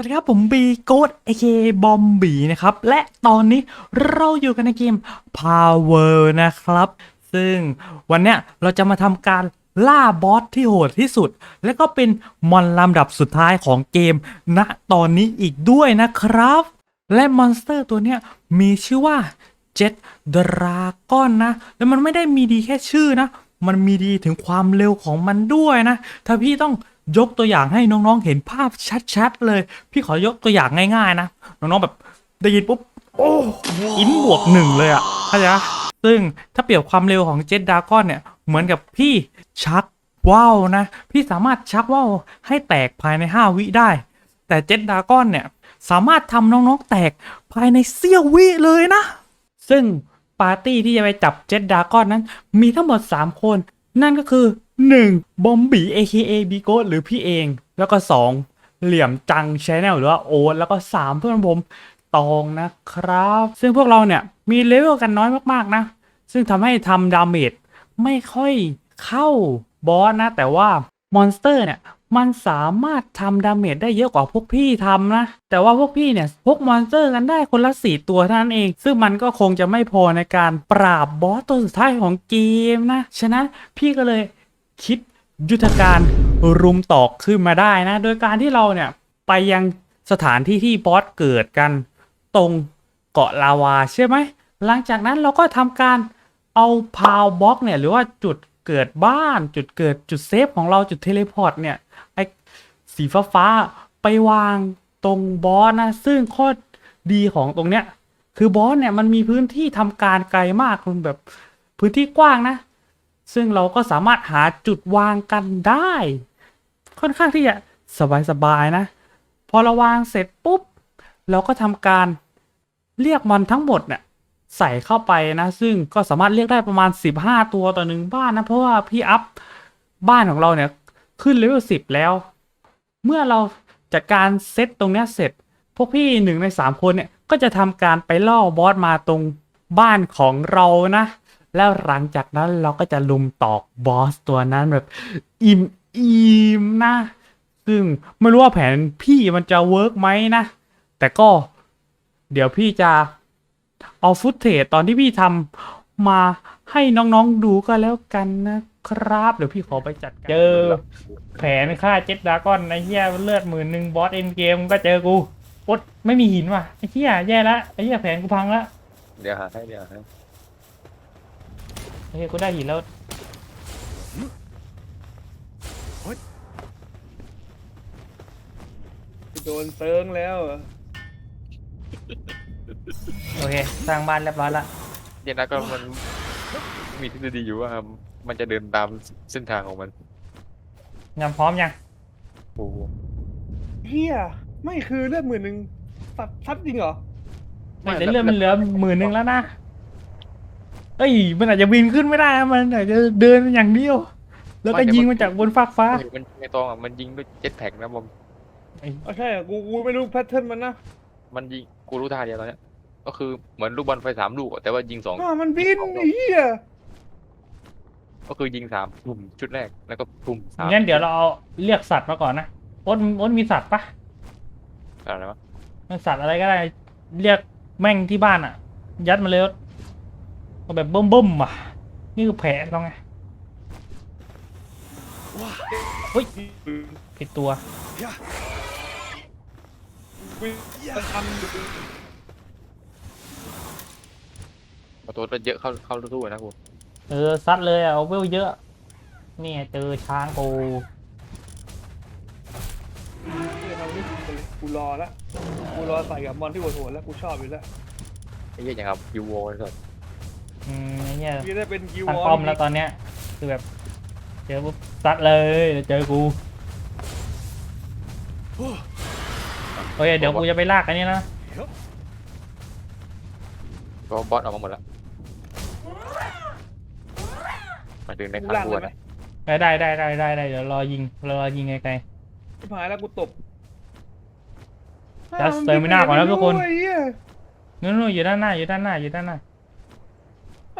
วัสดีครับ ผมบีโกดเอเคบอมบีนะครับ และตอนนี้เราอยู่กันในเกม Power นะครับ ซึ่งวันเนี้ยเราจะมาทำการล่าบอสที่โหดที่สุด และก็เป็นมอนลำดับสุดท้ายของเกมณตอนนี้อีกด้วยนะครับ และมอนสเตอร์ตัวเนี้ยมีชื่อว่าเจ็ดดราก้อนนะ แล้วมันไม่ได้มีดีแค่ชื่อนะ มันมีดีถึงความเร็วของมันด้วยนะ ถ้าพี่ต้อง ยกตัวอย่างให้น้องๆเห็นภาพชัดๆเลย พี่ขอยกตัวอย่างง่ายๆนะ น้องๆแบบได้ยินปุ๊บ โอ้อินบวกหนึ่งเลยอะเข้าใจซึ่งถ้าเปรียบความเร็วของเจ็ดดาก้อนเนี่ยเหมือนกับพี่ชักว่าวนะ พี่สามารถชักว่าวให้แตกภายใน 5 วิได้ แต่เจ็ดดาก้อนเนี่ยสามารถทำน้องๆแตกภายในเสี้ยววิเลยนะ ซึ่งปาร์ตี้ที่จะไปจับเจ็ดดาก้อนนั้น มีทั้งหมด 3 คน นั่นก็คือ 1. บอมบี้ AKA บีโกหรือพี่เอง แล้วก็ 2. เหลี่ยมจังชแนลหรือว่าโอ๊ตแล้วก็ 3 เพื่อนผมตองนะครับ ซึ่งพวกเราเนี่ยมีเลเวลกันน้อยมากๆนะ ซึ่งทำให้ทำดาเมจไม่ค่อยเข้าบอสนะ แต่ว่ามอนสเตอร์เนี่ยมันสามารถทำดาเมจได้เยอะกว่าพวกพี่ทำนะ แต่ว่าพวกพี่เนี่ยพกมอนสเตอร์กันได้คนละสี่ตัวเท่านั้นเอง ซึ่งมันก็คงจะไม่พอในการปราบบอสตัวสุดท้ายของเกมนะ ฉะนั้นพี่ก็เลย คิดยุทธการรุมตอกขึ้นมาได้นะ โดยการที่เราเนี่ยไปยังสถานที่ที่บอสเกิดกันตรงเกาะลาวาใช่ไหม หลังจากนั้นเราก็ทำการเอาพาวบล็อกเนี่ยหรือว่าจุดเกิดบ้านจุดเกิดจุดเซฟของเราจุดเทเลพอร์ตเนี่ยไอสีฟ้าฟ้าไปวางตรงบอสนะ ซึ่งข้อดีของตรงเนี้ยคือบอสเนี่ยมันมีพื้นที่ทำการไกลมากคุณแบบพื้นที่กว้างนะ ซึ่งเราก็สามารถหาจุดวางกันได้ ค่อนข้างที่จะสบายๆนะ พอเราวางเสร็จปุ๊บ เราก็ทำการเรียกมันทั้งหมดเนี่ยใส่เข้าไปนะ ซึ่งก็สามารถเรียกได้ประมาณ 15 ตัวต่อหนึ่งบ้านนะ เพราะว่าพี่อัพบ้านของเราเนี่ยขึ้นเลเวล10 แล้ว เมื่อเราจัดการเซตตรงนี้เสร็จ พวกพี่หนึ่งในสามคนเนี่ยก็จะทำการไปล่อบอสมาตรงบ้านของเรานะ แล้วหลังจากนั้นเราก็จะลุมตอกบอสตัวนั้นแบบอิ่มอิ่มๆนะ ซึ่งไม่รู้ว่าแผนพี่มันจะเวิร์กไหมนะ แต่ก็เดี๋ยวพี่จะเอาฟุตเทจตอนที่พี่ทำมาให้น้องๆดูก็แล้วกันนะครับ เดี๋ยวพี่ขอไปจัดการเจอ แผนฆ่าเจ็ดดราก้อนไอ้เหี้ยเลือดหมื่นหนึ่งบอสเอ็นเกมก็เจอกูปดไม่มีหินว่ะไอ้เหี้ยแย่ละไอ้เหี้ยแผนกูพังละเดี๋ยวหาให้เดี๋ยวหาให้ ไอ้เหี้ยกูได้หินแล้วโดนเซิงแล้วเหรอโอเค สร้างบ้านเรียบร้อยละเย็นนะก็มันมีทฤษฎีอยู่ว่ามันจะเดินตามเส้นทางของมันงานพร้อมยังโอ้โหเฮียไม่คือเลือดหมื่นหนึ่งตัดซัดจริงเหรอไม่แต่เลือดมันเหลือหมื่นหนึ่งแล้วนะ เอ้ย มันอาจจะบินขึ้นไม่ได้นะมันอาจจะเดินอย่างเดียว แล้วก็ยิงมาจากบนฟากฟ้าเฮ้ยมันในตองอะมันยิงด้วยเจ็ตแพ็กนะบอมเอาใช่เหรอกูกูไม่รู้แพทเทิร์นมันนะมันยิงกูรู้ท่าเดียวตอนเนี้ยก็คือเหมือนลูกบอลไฟสามลูกอะแต่ว่ายิงสองอ่ามันบินไอ้เฮียก็คือยิงสามปุ่มชุดแรกแล้วก็ปุ่มสามงั้นเดี๋ยวเราเอาเรียกสัตว์มาก่อนนะโอ๊ตโอ๊ตมีสัตว์ปะอะไรวะมันสัตว์อะไรก็ได้ เรียกแม่งที่บ้านอะ ยัดมาเลยโอ๊ต เอาแบบเบิ่มๆอะ นี่คือแผลเราไงเฮ้ยผิดตัวมันทันประตูมันเยอะเข้าเข้าตู้นะกูเออซัดเลยอะเอาเวลเยอะนี่ไงเจอช้างกูเฮียทำนี่กูรอละกูรอใส่กับมอนที่โหดๆแล้วกูชอบอยู่แล้วไอ้เหี้ยอย่างกับยูโวเลยก่อน อืมไอ้เนี่ยกูจะได้เป็นกิวตั้งวอป้อร์มแล้วตอนเนี้ย คือแบบ เจอปุ๊บซัดเลยเดี๋ยวเจอกูโอเคเดี๋ยวกูจะไปลากอันนี้นะก็บอสออกมาหมดแล้วหมายถึงในครั้งบัวนะได้ได้ได้ได้ได้ได้เดี๋ยวรอยิงรอยิงไกลชิบหายแล้วกูตบจัสเตอร์มิน่าก่อนนะทุกคนไอ้เหี้ยๆนู่นนู่นอยู่ด้านหน้าอยู่ด้านหน้าอยู่ด้านหน้า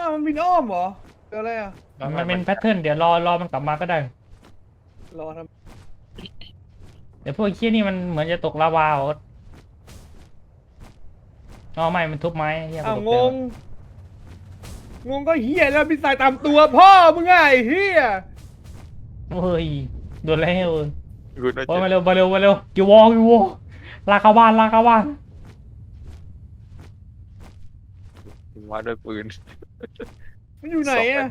อ้าวมันบินอ้อมเหรอเจออะไรอะ มันเป็นแพทเทิร์นเดี๋ยวรอรอมันกลับมาก็ได้ รอทเดี๋ยวพวกไอ้เคี้ยนี่มันเหมือนจะตกลาวาโอ๊ตอ๋อไม่มันทุบไม้เฮียอ้าวกูตกงใจงงงก็เฮียแล้วมีสายตามตัวพ่อมึงไงไอ้เฮียเฮ้ยโดนแล้วกูน่าโอ้ยจะมาเร็วมาเร็วมาเร็วกิววอลกิววอลลากเข้าบ้านลากเข้าบ้านมาด้วยปืน มันอยู่ไหนอะ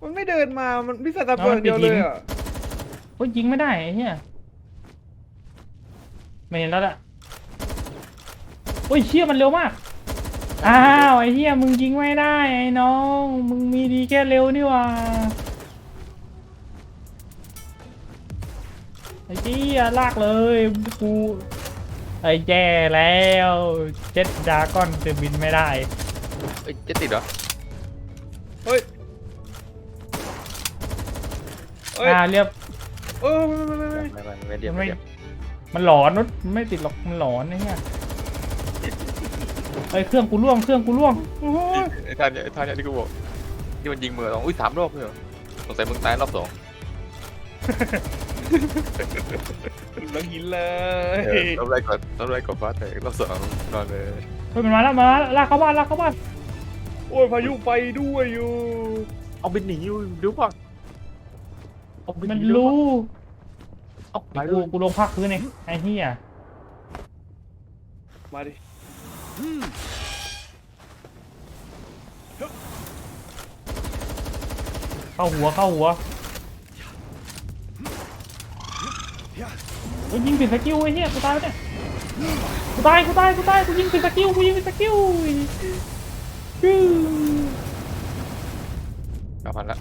มันไม่เดินมา มันมีสายตามตัวอย่างเดียวเลยอะ โอ้ยยิงไม่ได้ไอ้เฮียไม่เห็นแล้วล่ะโอ้ยเชี่ยมันเร็วมาก อ้าวไอ้เฮียมึงยิงไม่ได้ไอ้น้อง มึงมีดีแค่เร็วนี่หว่าไอ้เฮียลากเลยกู ไอ้แย่แล้วเจ็ดดราก้อนจะบินไม่ได้เอ้ยจะติดเหรอ เฮ้ยเฮ้ยอ่าเรียบเออไม่ไม่ไม่ไม่ไม่ไม่ไม่เดียวมันไม่ไม่เดียวมันหลอนนุชไม่ติดหรอกมันหลอนไอ้เหี้ยไอ้ยเครื่องกูล่วงเครื่องกูล่วงโอ้ยไอ้ท่านเนี่ยไอ้ท่านเนี่ยที่กูบอกที่มันยิงมือสองอุ้ยสามรอบเลยเหรอสงสัยมึงตายรอบสอง แล้วหินเลเออยรอบแรกก่อนรอบแรกก่อนฟ้าแตกรอบสองนอนเลยเฮ้ยมันมาแล้วมาแล้วลากเข้าบ้านลากเข้าบ้านโอ้ยพายุไปด้วยอยู่ เอาบินหนีอยู่ดูป่ะเอาบินหมันนีดูรู้เอาไปกูด้วยกูลงพักพื้นเองไอ้เหี้ยมาดิเข้าหัวเข้าหัว เฮ้ยยิงผิดสกิลไอ้เหี้ยกูตายแล้วเนี่ยกูตายกูตายกูตายกูยิงผิดสกิลกูยิงผิดสกิลอื้อเก้าพันละ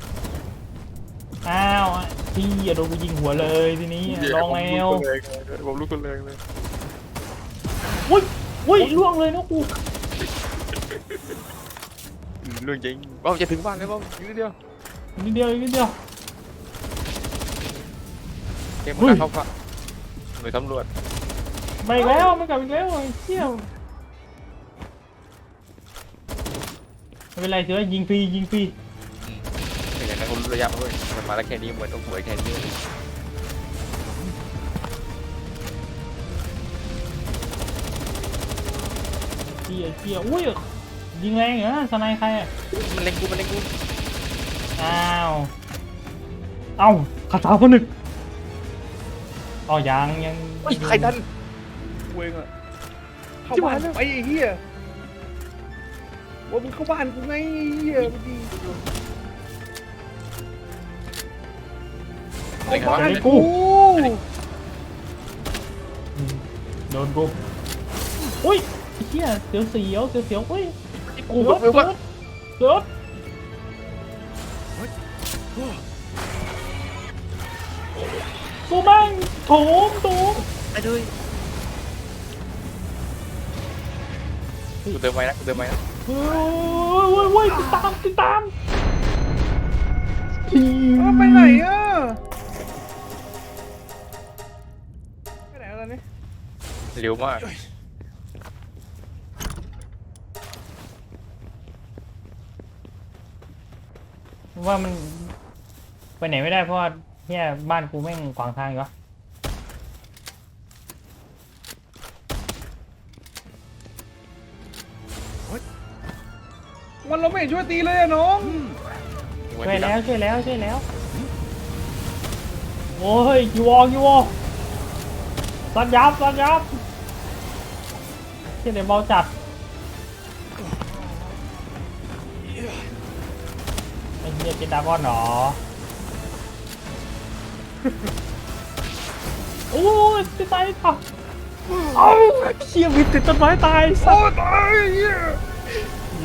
อ้าวพี่อย่าโดนกูยิงหัวเลยทีนี้ลองแล้วผมรู้คนแรงเลยอุ้ยอุ้ยล่วงเลยนะกูเรื่องจริงว่าจะถึงบ้านแล้วว่าอีกนิดเดียวนิดเดียวนิดเดียว เกมเฮ้มันยเข้าฟ้าหน่วยตำรวจไปอีกแล้วมันกลับอีกแล้วไอ้เชี่ยวไม่เป็นไรเสือยิงฟรียิงฟรีอย่างนั้นคนรู้ระยะมันเลยมันมาแล้วแค่นี้เหมือนต้องสวยแค่นี้เชี่ยเชี่ยอุ้ยยิงแรงเหรอสไนใครอะมันเล็งกูมันเล็งกูอ้าวเอ้าคาถาพนึก อ๋อยังยังเฮ้ยใครดันเวงอะเข้าชิบบ้าหานยแล้วไปไอ้เฮียว่ามึงเข้าบ้านกูไงไอ้เฮียเมื่อกี้เข้าบ้านกูโดนกูอุ้ยไอ้เชี่ยเสียวเสียวเสียวเสียวอุ้ยกูแบบแบบว่าเสือ กูแม่งโถมโถมไปเลยกูเติมไว้นะกูเติมไว้นะเฮ้ยเว้ยเว้ยติดตามติดตามเอ้าไปไหนอะไปไหนแล้วตอนนี้เร็วมากว่ามันไปไหนไม่ได้เพราะว่า เนี่ยบ้านกูแม่งขวางทางอยู่วะมันเราไม่เห็นช่วยตีเลยอะน้อง ช่วยแล้วช่วยแล้วช่วยแล้วโอ้ยยูวอยูวอสัญยับสัญยับเชี่ยเดี๋ยวเบาจัดไอ้เหี้ยเจตดากอนเหรอ โอ้ยจะตายป่ะเอ้าเชี่ยวิดติดต้นไม้ตายสัโอ้สตายไอ้เฮีย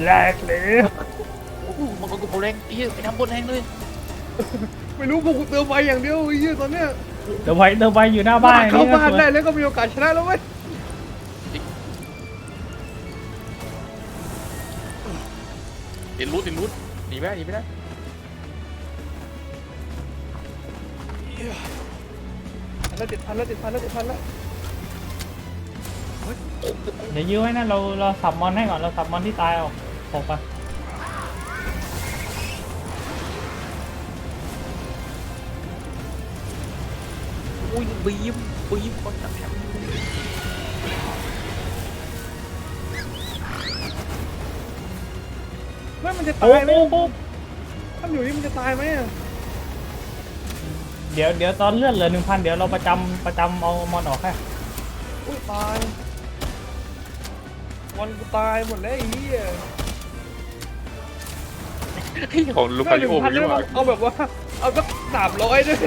แรกเลยโอ้โหมันก็กูแรงไอ้เหี้ยไปทำบนแรงเลยไม่รู้พวกกูเติมไฟอย่างเดียวไอ้เฮียตอนเนี้ยเดี๋ยวไว้เดี๋ยวไว้อยู่หน้าบ้านเข้าบ้านนี่ได้ก็สวยแล้วก็มีโอกาสชนะแล้วเว้ยติดรูดติดรูดหนีไม่ได้หนีไม่ได้ แล้วเจ็ดพันแล้วเจ็ดพันแล้วเจ็ดพันแล้วเดี๋ยวยื้อไว้นะเราเราสับมอนให้ก่อนเราสับมอนที่ตายออกออกไปมอุ้ยบีมบีมคนจับแถมไม่มันจะโอ้ตายไหมโอ้โอ้ถ้ามันอยู่นี่มันจะตายไหมอะ เดี๋ยวเดี๋ยวตอนเลื่อนเหลือหนึ่งพันเดี๋ยวเราประจำประจำเอามอนออกให้อุ้ยตายมันกูตายหมดแล้วไอ้เหี้ยของลูกไม่คาหรินึ่งโอพันมีได้ว่าปะเอาแบบว่า เอาสักสามร้อยด้วย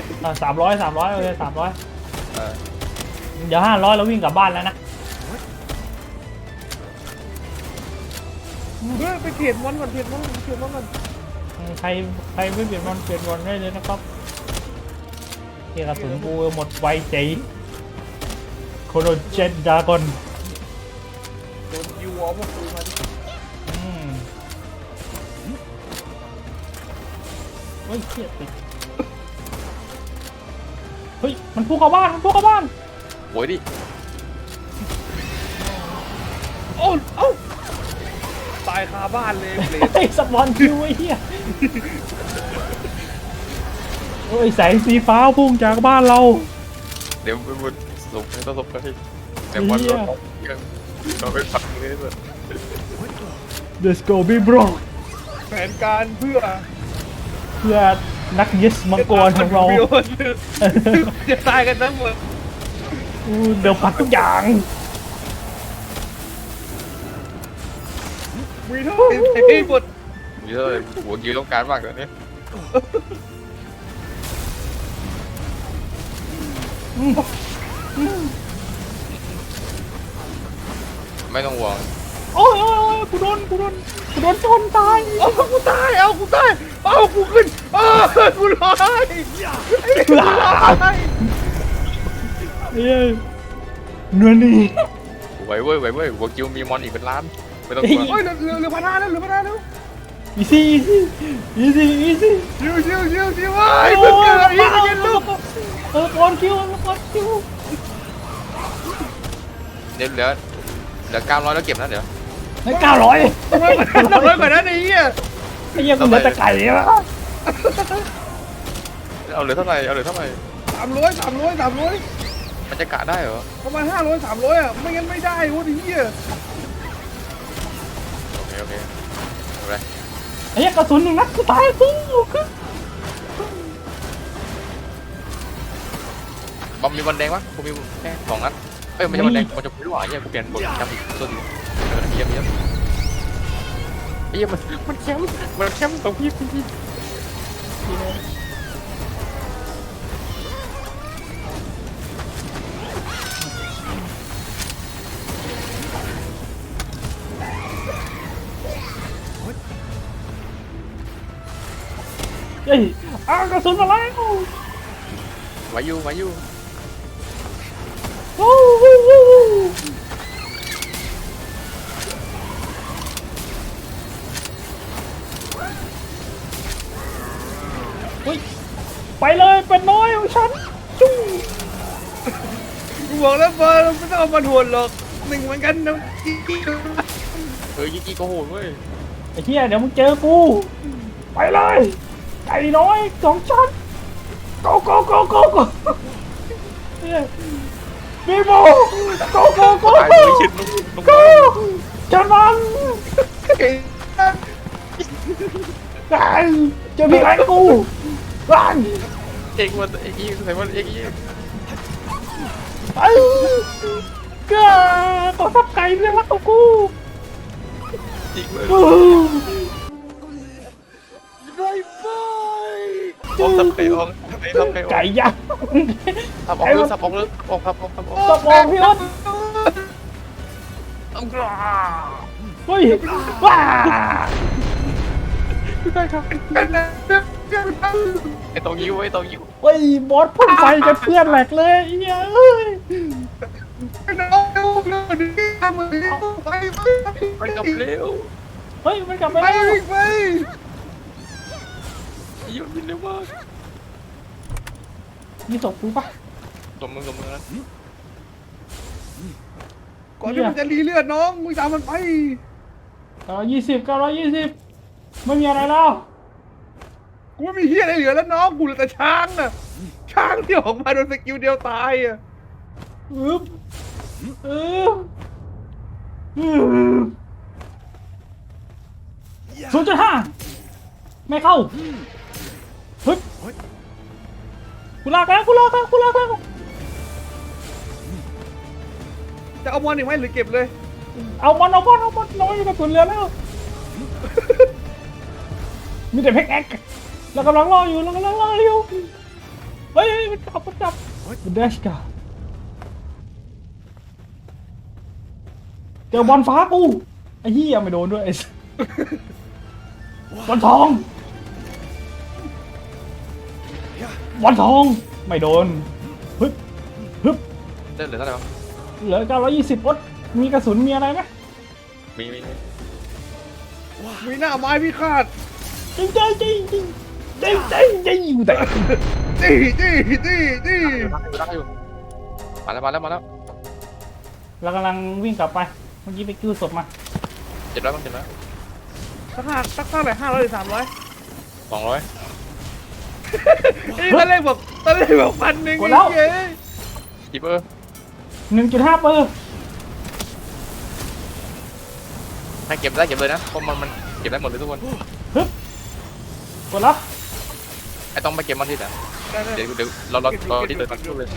สามร้อยสามร้อยโอเคสามร้อยเออเดี๋ยวห้าร้อยเราวิ่งกลับบ้านแล้วนะเฮ้ยไปเทรดมอนก่อนเทรดมอนเทรดมอนก่อน ใครใครไม่เปลี่ยนมอนเปลี่ยนมอนได้เลยนะครับเที่กระสุนกูหมดไวใจโคโนเจ็ดากอนโดนยูวอลพวกกูมาดิอืมเฮ้ยเชี่ยติดเฮ้ย มันพุ่งเข้าบ้าน มันพุ่งเข้าบ้าน โวยดิ โอ้เอ้าตายคาบ้านเลยเบลดไอ้สปอนคิวไอ้เหี้ย โอ้ยแสงสีฟ้าพุ่งจากบ้านเรา เดี๋ยวไปบนสมให้ต้องสมให้แต่วันเหี้เราย ยังเราไปพักเลยเลย Let's go big bro แผนการเพื่อเพื่อนักยิสมังกรของเราจะตายกันทั้งหมดอู้เดี๋ยวปัดทุกอย่างมีเท่าไหร่ไอ้หมด มีเท่าไหร่หัวกิ้วต้องการมากกว่านี้ ไม่ต้องห่วงโอ้ยโอ้ยโอ้ยกูโดนกูโดนกูโดนชนตายเอากูตายเอากูตายเอากูขึ้นเอากูลอยไอ้เหี้ยกูลอยเอ้ยเนื้อนี่ไหวเว้ยไหวเว้ยหัวกิ้วมีมอนอีกเป็นล้านไม่ต้องกลัวเฮ้ยเหลือเหลือเหลือพันห้าแล้วเหลือพันห้าแล้ว อีซี่อีซี่อีซี่อีซี่ชิวชิวชิวชิวไอ้เพิ่งเกิดอีกเย็นลูกเออก่อนคิวก่อนคิวเดี๋ยวเหลือเหลือเก้าร้อยแล้วเก็บนะเดี๋ยวให้เก้าร้อยทำไมมันน้อยกว่านั้นไอ้เหี้ยไอ้เหี้ยกูเหลือแต่ไก่แล้วเอาเหลือเท่าไหร่เอาเหลือเท่าไหร่สามร้อยสามร้อยสามร้อยมันจะกะได้เหรอประมาณห้าร้อยสามร้อยอะไม่งั้นไม่ได้โว้ยไอ้เหี้ย ไอ้เหี้กระสุนหนึ่งนัดกูตายกูคือบอมมีบอลแดงวะกูมีแค่สองนัดเอ้ยไม่ใช่บอลแดงมันจะไม่รู้อะเนี่ยกูเปลี่ยนบอลจำอีกตัวนึงเออเยี่ยมเยี่ยมเยี่ยมมันมันแคมป์มันแคมป์ตรงพี่พี่ อ้าวกระสุนมาแล้วไว้อยู่ไว้อยู่โอ้โหเฮ้ยไปเลยเป็นน้อยของฉันจุ้งกูบอกแล้วบอลเราไม่ต้องเอามาทวนหรอกหนึ่งเหมือนกันนะอีกเออยี่กี้ก็โหดเว้ยไอ้เหี้ยเดี๋ยวมึงเจอกู ไปเลย ไก่น้อยของฉันโกโกโกโกโกเฮ้ยบีโบโกโกโกตายโกไม่ชินลุงลุงโกฉันมันเก่งไก่เจะมีไอ้กูบ้านเองมันเองยี่ใส่มันเองยี่ไอ้ก็ขอทับไก่เรื่องรักของกูจริงเลย อู้ออกสับไก่ออกไอ้สับไก่ออกไก่ยักษ์สับออกเลยสับออกเลยออกสับออกสับออกตบบอกพี่อ้นเฮ้ยว้าได้ครับไอ้ตรงยิ้วไอ้ตรงยิ้วเฮ้ยบอสพ่นไฟกันเพื่อนแหลกเลยเหี้ยเอ้ยน้องเร็วเร็วดิมือไปไปไปกับเร็วเฮ้ยมันกลับไปไปแล้ว ไป ยิ้วบินเร็วมากมีศพกูปะสมมึงสมมึงนะก่อนที่มันจะรีเลือดน้องมึงตามมันไปเก้ายี่สิบเก้าร้อยยี่สิบไม่มีอะไรแล้ว กูไม่มีเฮียอะไรเหลือแล้วน้องกูเหลือแต่ช้างน่ะช้ทางที่ออกมาโดนสกิลเดียวตายอะอึ๊บอึ๊บอึ๊บศูนย์จุดห้าไม่เข้าเฮ้ย กูลากแล้วกูลากแล้วกูลากแล้วจะเอามอนอีกไหมหรือเก็บเลย เอามันเอามันเอามันน้อยอยู่กับสุนเรือแล้ว มีแต่เพกแอคเรากำลังรออยู่เรากำลังรออยู่ เฮ้ยมันจับมันจับมันเดชกาเจอบอลฟ้ากูไอ้เหี้ยไม่โดนด้วยไอ้สัสบอลทอง บอลทองไม่โดนฮึบฮึบเล่นเหลือเท่าไหร่วะเหลือ920วัดมีกระสุนมีอะไรไหมมีมีมีมีหน้าไม้พิฆาตจริงจริงจริงจริงจริงจริงจริงอยู่แต่จี้จี้จี้จี้รักอยู่รักอยู่มาแล้วมาแล้วมาแล้วเรากำลังวิ่งกลับไปเมื่อกี้ไปกู้ศพมาเจ็บแล้วมันเจ็บแล้วสักห้าสักเท่าไหร่ห้าร้อยหรือสามร้อยสองร้อยนี่ ตอนแรกบอกตอนแรกบอกพันหนึ่งกดแล้วไอ้เหี้ยจิบเออหนึ่งจุดห้าเปอร์ให้เก็บได้เก็บเลยนะเพราะมันมันเก็บได้หมดเลยทุกคนกดแล้วไอ้ต้องไปเก็บมันที่ไหนได้ได้เดี๋ยวเดี๋ยวเราเราเราที่เดินมาทุกเลย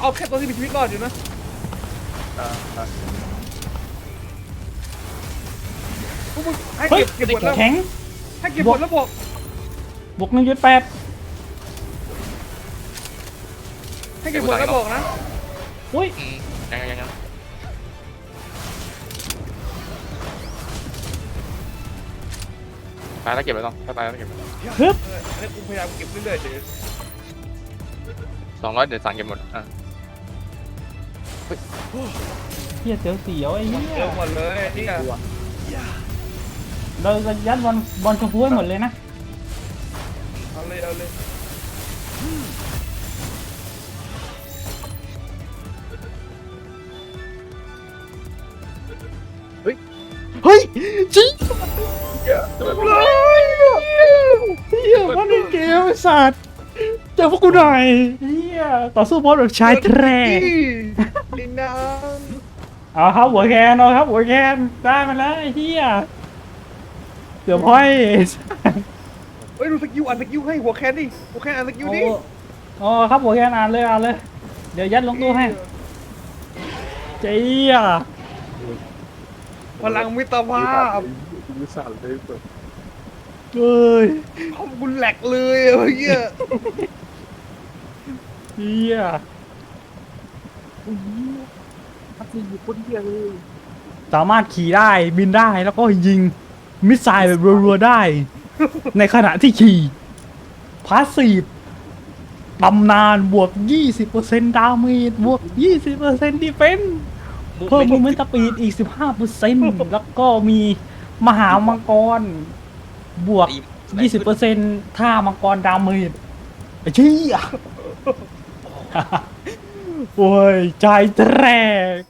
เอาแค่ตัวที่มีชีวิตรอดอยู่นะอ่าอ่าพวกมึงให้เฮ้ยเก็บเก็บหมดแล้วแข็งให้เก็บหมดแล้วบอกบวกหนึ่งจุดแปด ให้เก็บหมดแล้วบอกนะอุ้ยอืมยังยังยังยังตายแล้วเก็บเลยต้องถ้าตายแล้วเก็บฮึบเอออันนี้กูพยายามเก็บเรื่อยๆเดี๋ยวสองร้อยเดี๋ยวสั่งเก็บหมดอะเฮียเสียวเสียวๆไอ้เหี้เจอยหมดเลยนี่ไงเราจะยัดบอลบอลชมพูให้หมดเลยนะเอาเลยเอาเลย สัตว์เจอพวกกูหน่อยเฮียต่อสู้บอลแบบชายแท้ดินน้เอาครับหัวแคนเอาครับหัวแคนได้มาแล้วไอ้เหี้ยเดี๋ยวพ่อยำเฮ้ยดูสกิลอ่านสกิลให้หัวแคนดิหัวแคนอ่านสกิลโอ้ดิโอ้ครับหัวแคนอ่านเลยอ่านเลย เดี๋ยวยัดลงตู้ให้เจี๊ยพลังมิตรภาพมือสั่นเลยแบบ เอ้ยขอบคุณแหลกเลยอะเมื่อกี้เหี้ยทักซี่อยู่คนเดียวเลยสามารถขี่ได้บินได้แล้วก็ยิง มิสไซล์แบบรัวๆได้ ในขณะที่ขี่พาสซีฟตำนานบวก 20%ดาเมจบวก 20%ดีเฟนส์เพิ่มมูเมนต์สปีดอีก 15%แล้วก็มีมหามังกร บวก20%ท่ามังกรดาเมจไอ้เชี้ยโอ้ยใจแตรก